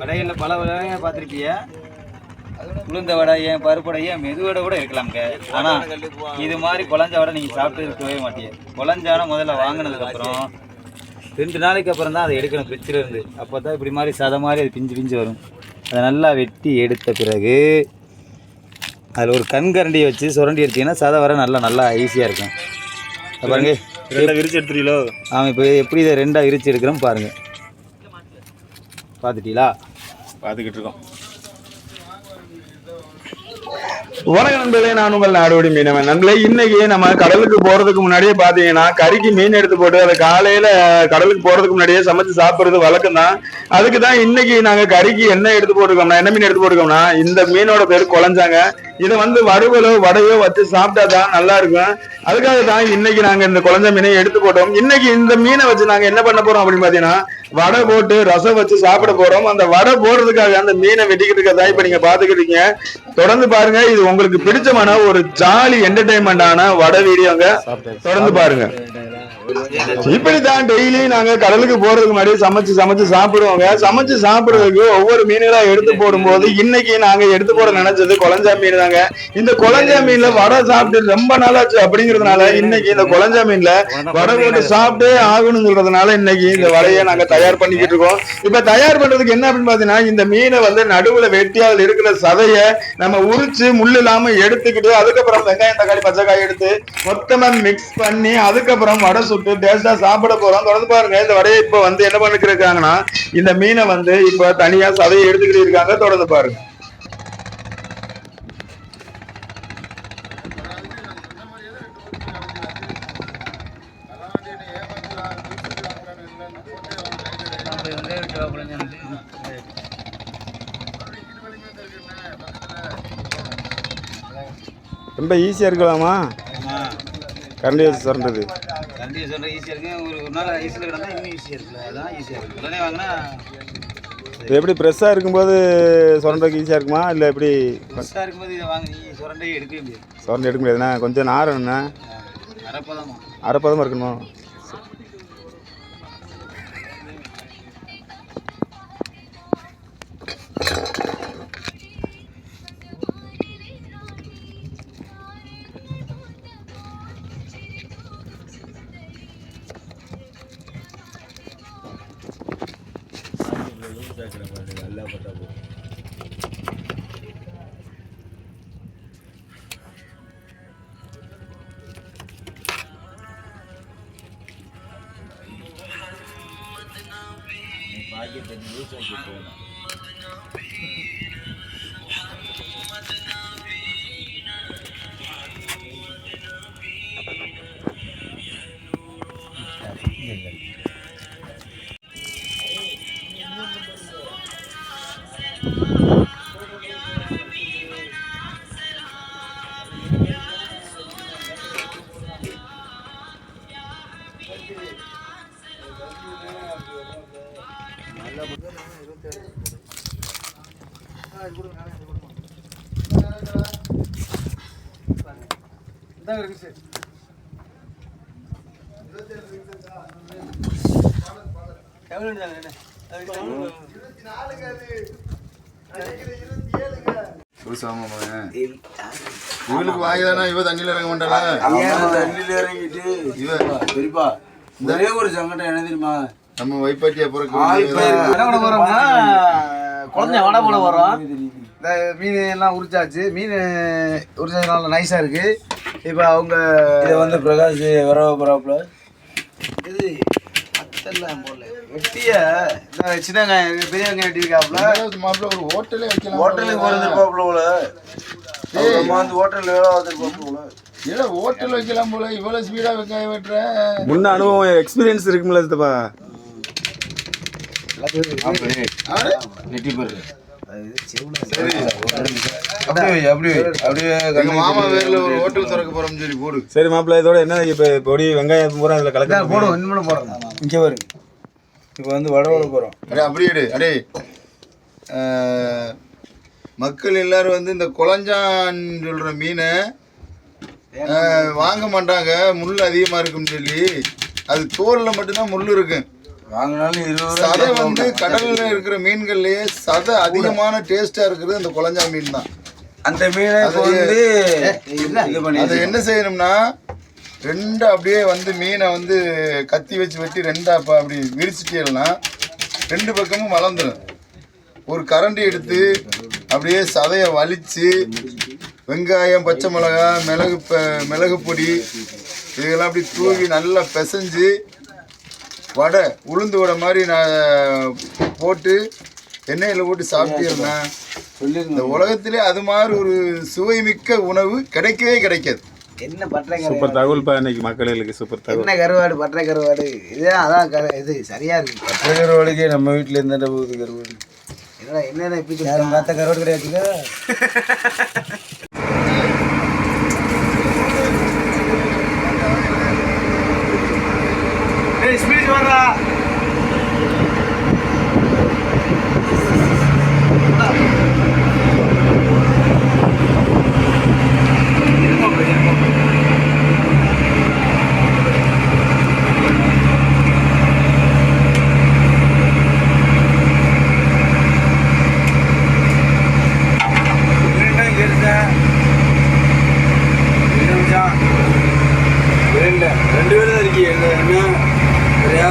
வடைகளில் பல வகையாக பார்த்துருப்பிய. உளுந்த வடை ஏன் பருப்பு வடை ஏன் மெது வடை கூட இருக்கலாம்ங்க ஆனால் இது மாதிரி குழஞ்ச வடை நீங்கள் சாப்பிட்டு இருக்கவே மாட்டீங்க. குழஞ்சான முதல்ல வாங்கினதுக்கப்புறம் ரெண்டு நாளைக்கு அப்புறம் தான் அதை எடுக்கணும் ஃப்ரிட்ஜில் இருந்து. அப்போ தான் இப்படி மாதிரி சதை மாதிரி அது பிஞ்சு பிஞ்சு வரும். அதை நல்லா வெட்டி எடுத்த பிறகு அதில் ஒரு கண் கரண்டியை வச்சு சுரண்டி எடுத்தீங்கன்னா சதை வர நல்லா நல்லா ஈஸியாக இருக்கும். பாருங்க ரெண்டை விரிச்சு எடுத்துறீங்களோ? அவன் இப்போ எப்படி இதை ரெண்டாக விரிச்சு எடுக்கிறோம் பாருங்க. பார்த்துட்டீங்களா? பார்த்துக்கிட்டு இருக்கோம் வணக்கம் நண்பர்களே நான் உங்கள் நாடோடி மீனவன். நண்பர்களே இன்னைக்கு நம்ம கடலுக்கு போறதுக்கு முன்னாடியே பாத்தீங்கன்னா கறிக்கு மீன் எடுத்து போட்டு அதை காலையில கடலுக்கு போறதுக்கு முன்னாடியே சமைச்சு சாப்பிடுறது வழக்கம் தான் அதுக்கு தான் இன்னைக்கு நாங்க கறிக்கு என்ன எடுத்து போட்டுருக்கோம்னா என்ன மீன் எடுத்து போட்டுருக்கோம்னா இந்த மீனோட பேர் குழஞ்சாங்க. இதை வந்து வறுவலோ வடையோ வச்சு சாப்பிட்டா தான் நல்லா இருக்கும். அதுக்காக தான் இன்னைக்கு நாங்க இந்த குழஞ்ச மீனை எடுத்து போட்டோம். இன்னைக்கு இந்த மீனை வச்சு நாங்க என்ன பண்ண போறோம் அப்படின்னு பாத்தீங்கன்னா வடை போட்டு ரசம் வச்சு சாப்பிட போறோம். அந்த வடை போடுறதுக்காக அந்த மீனை வெட்டிக்கிட்டு இருக்கதா இப்ப நீங்க பாத்துக்கிட்டு இருக்கீங்க. தொடர்ந்து பாருங்க. இது உங்களுக்கு பிடிச்சமான ஒரு ஜாலி என்டர்டைன்மெண்டான வடை வீடியோங்க தொடர்ந்து பாருங்க. இப்படித்தான் டெய்லி நாங்க கடலுக்கு போறதுக்கு முன்னாடி சமைச்சு சமைச்சு சாப்பிடுவோங்க. சமைச்சு சாப்பிடுறதுக்கு ஒவ்வொரு மீன்களா எடுத்து போடும்போது இன்னைக்கு நாங்க எடுத்து போட நினைச்சது குழஞ்சா மீன் தாங்க. இந்த கொலஞ்சா மீன்ல வடை சாப்பிட்டு ரொம்ப நாளாச்சு அப்படிங்கறதுனால இன்னைக்கு இந்த குழஞ்சா மீன்ல வடை போட்டு சாப்பிட்டே ஆகணும்னு சொல்றதுனால இன்னைக்கு இந்த வடையை நாங்க தயார் பண்ணிக்கிட்டு இருக்கோம். இப்ப தயார் பண்றதுக்கு என்ன அப்படின்னு பாத்தீங்கன்னா இந்த மீனை வந்து நடுவுல வெட்டி அதுல இருக்கிற சதைய நம்ம உரிச்சு முள் இல்லாம எடுத்துக்கிட்டு அதுக்கப்புறம் வெங்காயம் தக்காளி பச்சைக்காய் எடுத்து மொத்தமா மிக்ஸ் பண்ணி அதுக்கப்புறம் வடை சுட்டு டேஸ்டா சாப்பிட போறோம். தொடர்ந்து பாருங்க இந்த வடையை இப்ப வந்து என்ன பண்ணிட்டு இருக்காங்கன்னா இந்த மீனை வந்து இப்ப தனியா சதையை எடுத்துக்கிட்டு இருக்காங்க. தொடர்ந்து பாருங்க. ரொம்ப ஈஸியாக இருக்கலாமா? கரண்டி வச்சு சுரண்டது கண்டி சொல்கிற ஈஸியாக இருக்கு. ஒரு ஒரு நாள் ஈஸியில் கிடந்தா இன்னும் ஈஸியாக இருக்குல்ல? அதான் ஈஸியாக இருக்கு. உடனே வாங்கினா இது எப்படி ஃப்ரெஷ்ஷாக இருக்கும்போது சுரண்டதுக்கு ஈஸியாக இருக்குமா? இல்லை எப்படி ஃப்ரெஷ்ஷாக இருக்கும்போது இதை வாங்கி நீ சுரண்டையே எடுக்கவே முடியாது. சுரண்டி எடுக்க முடியாதுண்ணா. கொஞ்சம் நாரணுண்ணா அரைப்பதமா? அரைப்பதமாக இருக்கணுமா? I get the news, I. இவனுக்கு வாங்கிதானா இவ தண்ணியில இறங்க மாட்டாளா? தண்ணியில இறங்கிட்டு இவ. பெரியப்பா ஒரே ஒரு சங்கடம் என்ன தெரியுமா? நம்ம வைப்பாட்டியா ஆள் பிறகு பேர் என்ன பண்ண போறோம்னா குழந்தை வடை போட இந்த மீன் எல்லாம் உரிச்சாச்சு. மீன் உரிச்சது நல்லா நைஸா இருக்கு. இப்போ அவங்க இதை வந்து பிரகாஷ் வர போறாப்புல. இது அத்தெல்லாம் போடல. வெட்டிய சின்ன வெங்காயம் பெரிய வெங்காயம் வெட்டியிருக்காப்புல மாப்பிள்ள ஒரு ஹோட்டலே வைக்கலாம் ஹோட்டலுக்கு போறதுப்பாப்புல போல அப்புறமா வந்து ஹோட்டல் வேலை வந்துருப்பாப்புல இல்ல ஹோட்டல் வைக்கலாம் போல. இவ்வளவு ஸ்பீடா வெங்காயம் வெட்டுற. முன்ன அனுபவம் எக்ஸ்பீரியன்ஸ் இருக்கும்ல சித்தப்பா. நெட்டி பாரு அப்படியே வை, அப்படியே வை, அப்படியே எங்க மாமா பேர்ல ஒரு ஹோட்டல் திறக்க போறோம்னு சொல்லி போடு. சரி மாப்பிள்ள இதோட என்ன இப்போ பொடி வெங்காயம் பூரா இதில் கலக்க போடும் இன்னும் போடுறோம் இங்க பாரு. இப்போ வந்து வடை வட போறோம். அடே அப்படியே. அடே. மக்கள் எல்லாரும் வந்து இந்த குழஞ்சான் சொல்ற மீனை வாங்க மாட்டாங்க முள் அதிகமா இருக்குன்னு சொல்லி. அது தோல்ல மட்டும்தான் முள் இருக்கு. வாங்கினாலும் இருபது சதை வந்து கடல்ல இருக்கிற மீன்கள்லயே சதை அதிகமான டேஸ்டா இருக்கிறது அந்த குழஞ்சா மீன் தான் அந்த மீனை வந்து அதை என்ன செய்யணும்னா ரெண்டு அப்படியே வந்து மீனை வந்து கத்தி வச்சு வெட்டி ரெண்டா அப்ப அப்படி விரிச்சிட்டேன்னா ரெண்டு பக்கமும் வளர்ந்துடும் ஒரு கரண்டி எடுத்து அப்படியே சதையை வலிச்சு வெங்காயம் பச்சை மிளகா மிளகு ப- மிளகு பொடி இதெல்லாம் அப்படி தூவி நல்லா பிசைஞ்சு வடை உளுந்து வடை மாதிரி நான் போட்டு எண்ணெயில் போட்டு சாப்பிட்டீங்கன்னா இந்த உலகத்திலே அது மாதிரி ஒரு சுவைமிக்க உணவு கிடைக்கவே கிடைக்காது. என்ன பற்றை சூப்பர் தகவல் பா இன்னைக்கு மக்களுக்கு சூப்பர் தகவல். என்ன கருவாடு? பற்றை கருவாடு? இதுதான் அதான் க- இது சரியா இருக்கு. கருவாடுக்கே நம்ம வீட்டில் இருந்தாண்ட போகுது கருவாடு? என்னடா என்னென்ன இப்படி யாரும் பார்த்த கருவாடு கிடையாதுங்க から。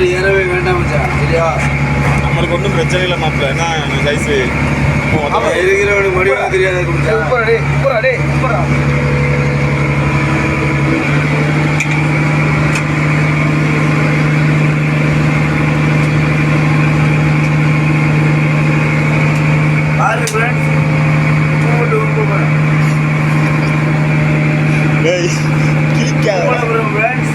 யாரும் ஏறவே வேண்டாம் மச்சான் சரியா? நம்மளுக்கு ஒன்றும் பிரச்சனை இல்லை மாப்பிள்ள என்ன சைஸ் இருக்கிறவனுக்கு முடிவாக தெரியாத மச்சான்? உப்புறா டேய் உப்புறா டேய் உப்புறா பாரு ஃப்ரெண்ட்ஸ் உப்பு உப்பு போகிறேன் கிளிக்காத ஃப்ரெண்ட்ஸ்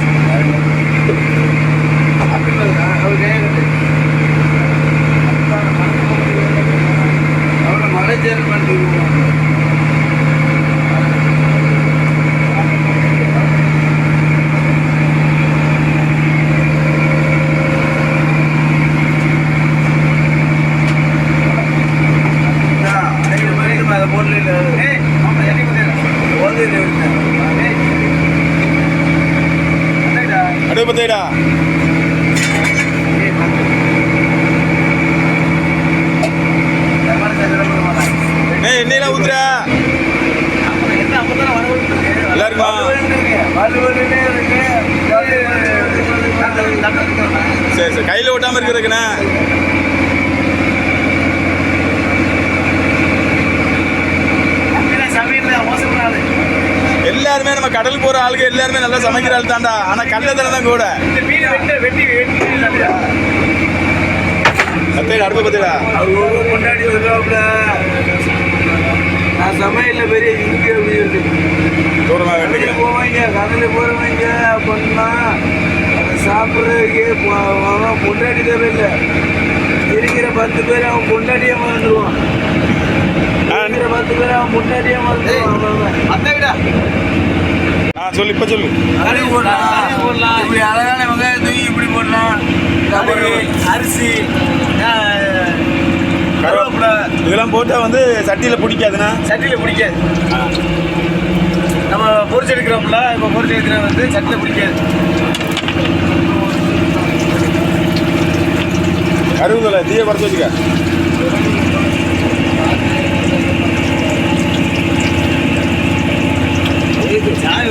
அவனை மலைச்சேரி பண்ணிட்டு அடுப்பு பத்தேடா ஏய் எண்ணெயெல்லாம் ஊத்துற நல்லா இருக்குமா சரி ஓட்டாமல் இருக்கிறதுக்குண்ணே. எல்லாருமே நம்ம கடலுக்கு போற ஆளுங்க எல்லாருமே நல்லா சமைக்கிற ஆள் தான்டா. ஆனா கல்லத்தனை தான் கூட. பத்தேடா அடுப்பு பத்தேடா முன்னாடி நான் சமையல்ல பெரிய அப்படின்னு தூரமாக போவாங்க கடலுக்கு போறவங்க அப்படின்னா சாப்பிட்றதுக்கு அவன் பொண்டாடி தேவையில்லை இருக்கிற பத்து பேர் அவன் பொண்டாட்டியே மறந்துடுவான் இருக்கிற பத்து பேர் அவன் பொண்டாட்டியே மறந்துடுவான் ஆ சொல்லு இப்போ சொல்லு. கடுகு போடலாம். போடலாம். இப்படி அழகான வெங்காயம் தூக்கி இப்படி போடலாம். அரிசி கருவேப்பிலை. இதெல்லாம் போட்டா வந்து சட்டியில் பிடிக்காதுண்ணா? சட்டியில் பிடிக்காது. நம்ம பொரிச்சு எடுக்கிறோம்ல இப்போ பொரிச்சு எடுக்கிறது வந்து சட்டியில் பிடிக்காது. அறுபதுல தீய குறைச்சி வச்சுக்க சார்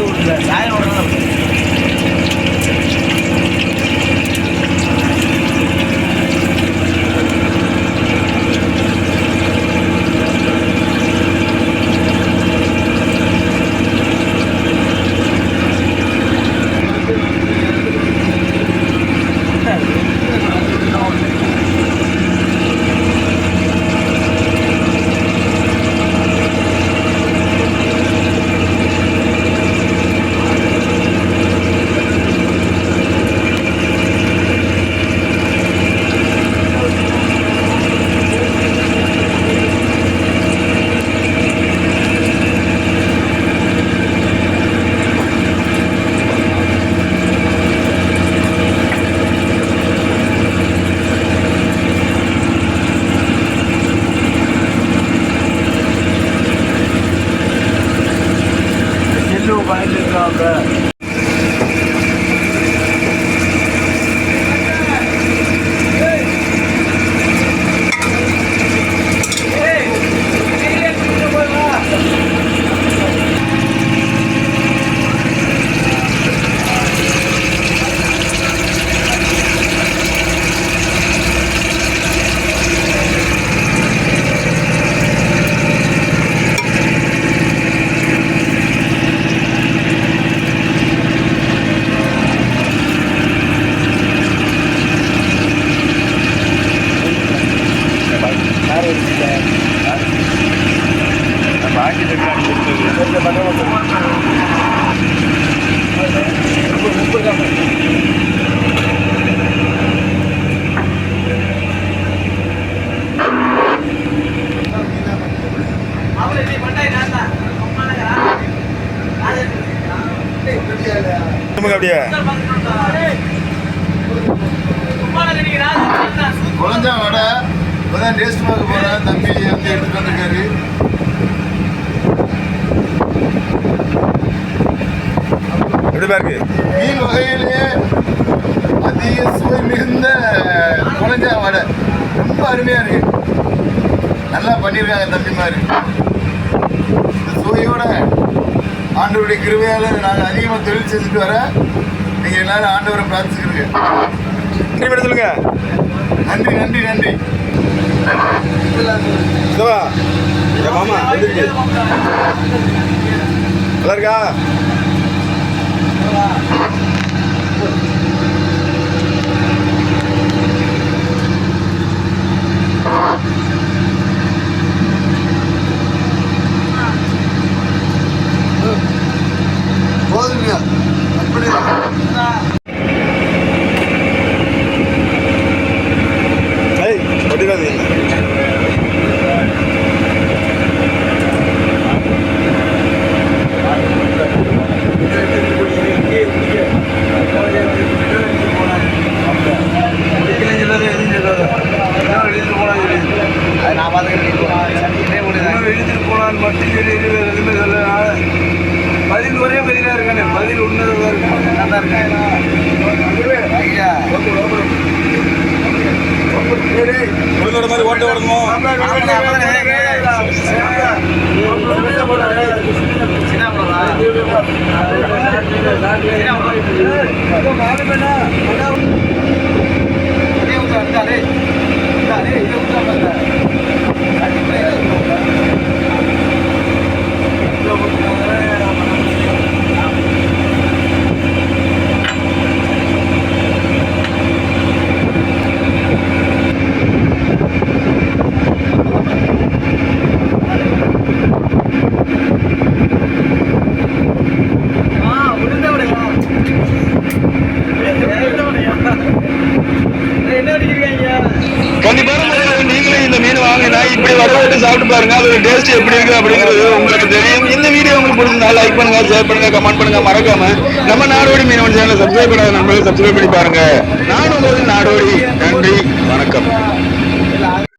அப்படியே குழஞ்சா வடை இப்போதான் டேஸ்ட் பார்க்க போறேன். தம்பி வந்து எடுத்துட்டு வந்திருக்காரு எப்படி இருக்கு மீன் வகையிலேயே அதிக சுவை மிகுந்த குழஞ்சா வடை ரொம்ப அருமையா இருக்கு. நல்லா பண்ணியிருக்காங்க தம்பி மாதிரி இந்த சுவையோட ஆண்டவருடைய கிருபையால நாங்கள் அதிகமாக தொழில் செஞ்சுட்டு வர நீங்க எல்லாரும் ஆண்டவரை பிரார்த்திச்சுக்கிறீங்க. நன்றி சொல்லுங்க. நன்றி நன்றி நன்றி. சிவா என் மாமா நல்லா இருக்கா போதுங்க அப்படி ஏய் ஒட்டிடாதீங்க அது நான் எழுதிட்டு போனான்னு மட்டும் சொல்லி எதுவுமே சொல்ல பதில் ஒரே பதிலாக இருக்கானே? பதில் உன்னதாக இருக்கும் நல்லா இருக்கேன் ஐயா. உங்களோட மாதிரி ஓட்ட ஓடணும்? சின்ன கண்டிப்பான முறையில் நீங்களும் இந்த மீன் வாங்கினா இப்படி வறுவட்டு சாப்பிட்டு பாருங்க அதோட டேஸ்ட் எப்படி இருக்கு அப்படிங்கிறது உங்களுக்கு தெரியும் இந்த வீடியோ உங்களுக்கு பிடிச்சிருந்தா லைக் பண்ணுங்க ஷேர் பண்ணுங்க கமெண்ட் பண்ணுங்க மறக்காம நம்ம நாடோடி மீனவன் சேனலை சப்ஸ்கிரைப் பண்ணாத நண்பர்கள் சப்ஸ்கிரைப் பண்ணி பாருங்க. நான் உங்களுக்கு நாடோடி. நன்றி வணக்கம்.